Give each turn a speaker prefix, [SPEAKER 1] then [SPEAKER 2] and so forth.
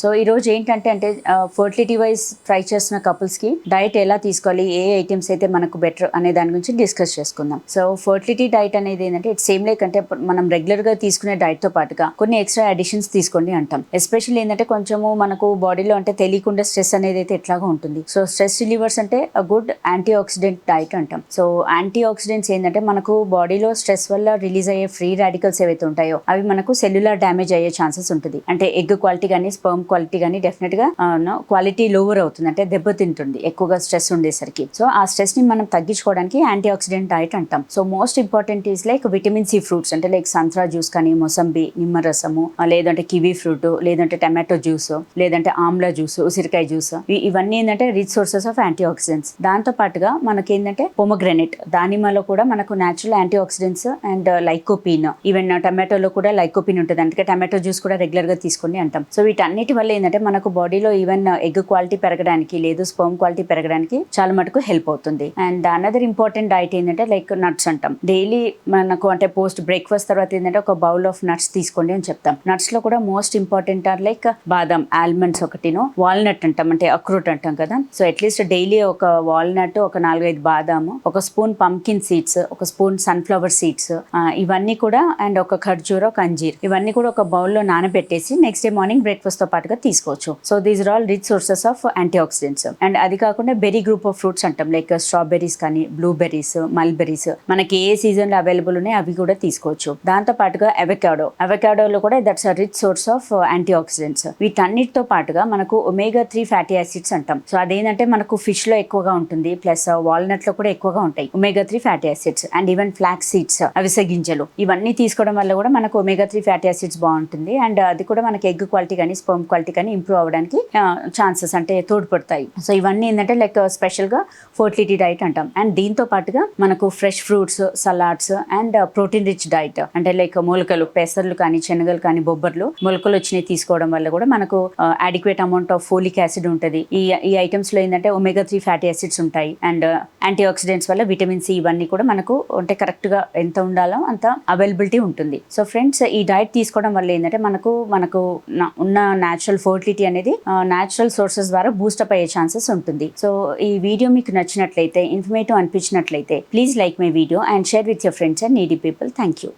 [SPEAKER 1] so ఈరోజు ఏంటంటే అంటే ఫర్టిలిటీ వైజ్ ట్రై చేస్తున్న కపుల్స్కి కి డైట్ ఎలా తీసుకోవాలి ఏ ఐటమ్స్ అయితే మనకు బెటర్ అనే దాని గురించి డిస్కస్ చేసుకుందాం. సో ఫర్టిలిటీ డైట్ అనేది ఏంటంటే ఇట్స్ సేమ్ లైక్ అంటే మనం రెగ్యులర్గా తీసుకునే డైట్తో పాటుగా కొన్ని ఎక్స్ట్రా అడిషన్స్ తీసుకోండి అంటాం. ఎస్పెషల్లీ ఏంటంటే కొంచెము మనకు బాడీలో అంటే తెలియకుండా స్ట్రెస్ అనేది అయితే ఎట్లాగా ఉంటుంది. సో స్ట్రెస్ రిలీవర్స్ అంటే a good anti oxidant diet అంటాం. సో యాంటీ ఆక్సిడెంట్స్ ఏంటంటే మనకు బాడీలో స్ట్రెస్ వల్ల రిలీజ్ అయ్యే ఫ్రీ రాడికల్స్ ఏవైతే ఉంటాయో అవి మనకు సెల్యులర్ డ్యామేజ్ అయ్యే ఛాన్సెస్ ఉంటుంది. అంటే ఎగ్ క్వాలిటీ కానీ స్పర్మ్ క్వాలిటీ కానీ డెఫినెట్గా క్వాలిటీ లోవర్ అవుతుంది. అంటే దెబ్బతింటుంది ఎక్కువగా స్ట్రెస్ ఉండేసరికి. సో ఆ స్ట్రెస్ని మనం తగ్గించుకోవడానికి యాంటీ ఆక్సిడెంట్ డైట్ అంటాం. So most important is like vitamin C fruits అంటే లైక్ సంత్రా జ్యూస్ కానీ మొసంబి నిమ్మరసము లేదంటే కివీ ఫ్రూట్ లేదంటే టమాటో జ్యూస్ లేదంటే ఆమ్లా జ్యూస్ ఉసిరికాయ జ్యూస్ ఇవన్నీ ఏంటంటే rich sources of anti oxidants దాంతో పాటుగా మనకి ఏంటంటే పొమగ్రెనెట్ దానిమ్మలో కూడా మనకు natural antioxidants and lycopene even టమాటోలో కూడా లైకోపీన్ ఉంటుంది. అందుకే టమాటో జ్యూస్ కూడా రెగ్యులర్గా తీసుకోండి అంటాం. సో వీటన్నిటి వల్ల ఏంటంటే మనకు బాడీలో ఈవెన్ ఎగ్ క్వాలిటీ పెరగడానికి లేదు స్పోమ్ క్వాలిటీ పెరగడానికి చాలా మటుకు హెల్ప్ అవుతుంది. అండ్ అనదర్ ఇంపార్టెంట్ డైట్ ఏంటంటే లైక్ నట్స్ అంటాం. డైలీ మనకు అంటే పోస్ట్ బ్రేక్ఫాస్ట్ తర్వాత ఏంటంటే ఒక బౌల్ ఆఫ్ నట్స్ తీసుకోండి అని చెప్తాం. నట్స్లో కూడా మోస్ట్ ఇంపార్టెంట్ ఆర్ లైక్ బాదం ఆల్మండ్స్ ఒకటిను వాల్నట్ అంటాం. అంటే అక్రూట్ అంటాం కదా. సో అట్లీస్ట్ డైలీ ఒక వాల్నట్ ఒక నాలుగైదు బాదాము ఒక స్పూన్ పంకిన్ సీడ్స్ ఒక స్పూన్ సన్ఫ్లవర్ సీడ్స్ ఇవన్నీ కూడా అండ్ ఒక ఖర్జూర ఒక అంజీర్. ఇవన్నీ కూడా ఒక బౌల్లో నానబెట్టేసి నెక్స్ట్ డే మార్నింగ్ బ్రేక్ఫాస్ట్తో పాటు గా తీసుకోవచ్చు. So these are all rich sources of antioxidants and అది కాకుండా బెరీ గ్రూప్ ఆఫ్ ఫ్రూట్స్ అంటాం. లైక్ స్ట్రాబెర్రీస్ uh, కానీ బ్లూబెర్రీస్ మల్బెర్రీస్ మనకి ఏ సీజన్లో అవైలబుల్ ఉన్నాయి అవి కూడా తీసుకోవచ్చు. దాంతో పాటుగా అవకాడో అవకాడోలో కూడా that's a rich source of antioxidants వీటన్నిటితో పాటుగా మనకు ఒమేగా త్రీ ఫ్యాటీ యాసిడ్స్ అంటాం. సో అదేంటంటే మనకు ఫిష్లో ఎక్కువగా ఉంటుంది. ప్లస్ వాల్నట్ uh, లో కూడా ఎక్కువగా ఉంటాయి. Omega three fatty acids and even flax seeds అవిసె గింజలు. ఇవన్నీ తీసుకోవడం వల్ల కూడా మనకు ఒమేగా త్రీ ఫ్యాటీ యాసిడ్స్ బాగుంటుంది. అండ్ uh, అది కూడా మనకి ఎగ్ క్వాలిటీ కానీ స్పర్మ్ క్వాలిటీ కానీ ఇంప్రూవ్ అవ్వడానికి ఛాన్సెస్ అంటే తోడ్పడతాయి. సో ఇవన్నీ ఏంటంటే లైక్ స్పెషల్గా ఫోర్టిలిటీ డైట్ అంటాం. అండ్ దీంతో పాటుగా మనకు fresh fruits salads and protein rich diet. అంటే లైక్ మొలకలు పెసర్లు కానీ శనగలు కానీ బొబ్బర్లు మొలకలు వచ్చినాయి తీసుకోవడం వల్ల కూడా మనకు adequate amount of folic acid ఉంటుంది. ఈ ఈ ఐటమ్స్లో ఏంటంటే ఒమేగా త్రీ ఫ్యాటీ యాసిడ్స్ ఉంటాయి. అండ్ యాంటీ ఆక్సిడెంట్స్ వల్ల విటమిన్ సి ఇవన్నీ కూడా మనకు అంటే కరెక్ట్గా ఎంత ఉండాలో అంత అవైలబిలిటీ ఉంటుంది. సో ఫ్రెండ్స్ ఈ డైట్ తీసుకోవడం వల్ల ఏంటంటే మనకు మనకు ఉన్న న్యాచురల్ న్యాచురల్ ఫర్టిలిటీ అనేది న్యాచురల్ సోర్సెస్ ద్వారా బూస్టప్ అయ్యే ఛాన్సెస్ ఉంటుంది. సో ఈ వీడియో మీకు నచ్చినట్లయితే informative అనిపించినట్లయితే please like my video and share with your friends and needy people thank you